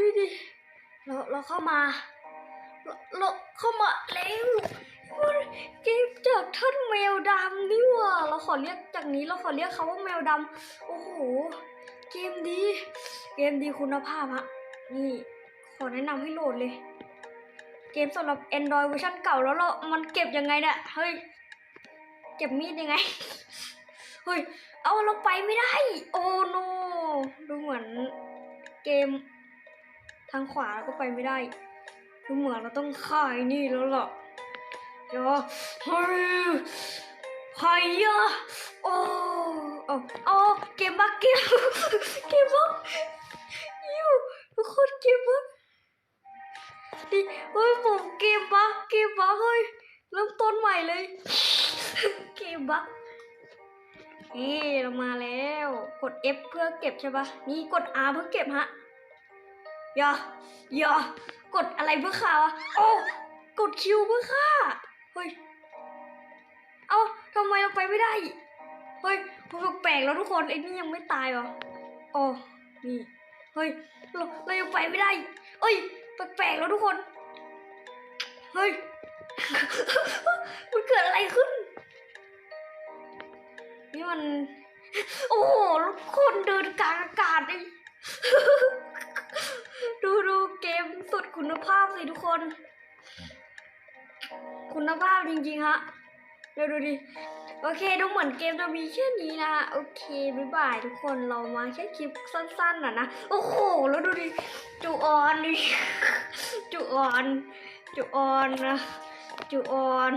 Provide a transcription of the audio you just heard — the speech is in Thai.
ดิดิเราเราเข้ามาเราเราเข้ามาแล้วเกมจากท่านแมวดำนี่ว่าเราขอเรียกจากนี้เราขอเรียกเขาว่าแมวดำโอ้โหเกมดี เกมดีคุณภาพฮะนี่ขอแนะนำให้โหลดเลย เกมสำหรับ Android เวอร์ชันเก่าแล้วเรา มันเก็บยังไงเนี่ยเฮ้ยเก็บมีดยังไงเฮ้ยเอาเราไปไม่ได้ โอ้โนดูเหมือนเกม ทางขวาเราก็ไปไม่ได้ดูเหมือนเราต้องขายนี่แล้วล่ะเดี๋ยวเฮ้ยไฮยะโอ้เอาเอาเกมบักเกมเกมบักยูทุกคนเกมบักดิเฮ้ยผมเกมบักเกมบักเฮ้ยเริ่มต้นใหม่เลยเกมบักนี่เรามาแล้ว กด F เพื่อเก็บใช่ปะนี่กด R เพื่อเก็บฮะ อย่าอย่ากดอะไรเพื่อฆ่าวะโอ้กดคิวเพื่อฆ่าเฮ้ยเอ้าทำไมเราไปไม่ได้เฮ้ยผมแปลกแล้วทุกคนไอ้นี่ยังไม่ตายหรออ๋อนี่เฮ้ยเราเรายังไปไม่ได้เอ้ยแปลกๆแล้วทุกคนเฮ้ยมันเกิดอะไรขึ้น นี่มัน โอ้โหคนเดินกลางอากาศเลย ดูดูเกมสุดคุณภาพสิทุกคน คุณภาพจริงๆฮะเดี๋ยวดูดิ โอเค ดูเหมือนเกมจะมีแค่นี้นะ โอเค บ๊ายบายทุกคน เรามาแค่คลิปสั้นๆน่ะนะ โอ้โห แล้วดูดิ จูออนดิ จูออน จูออนนะ จูออน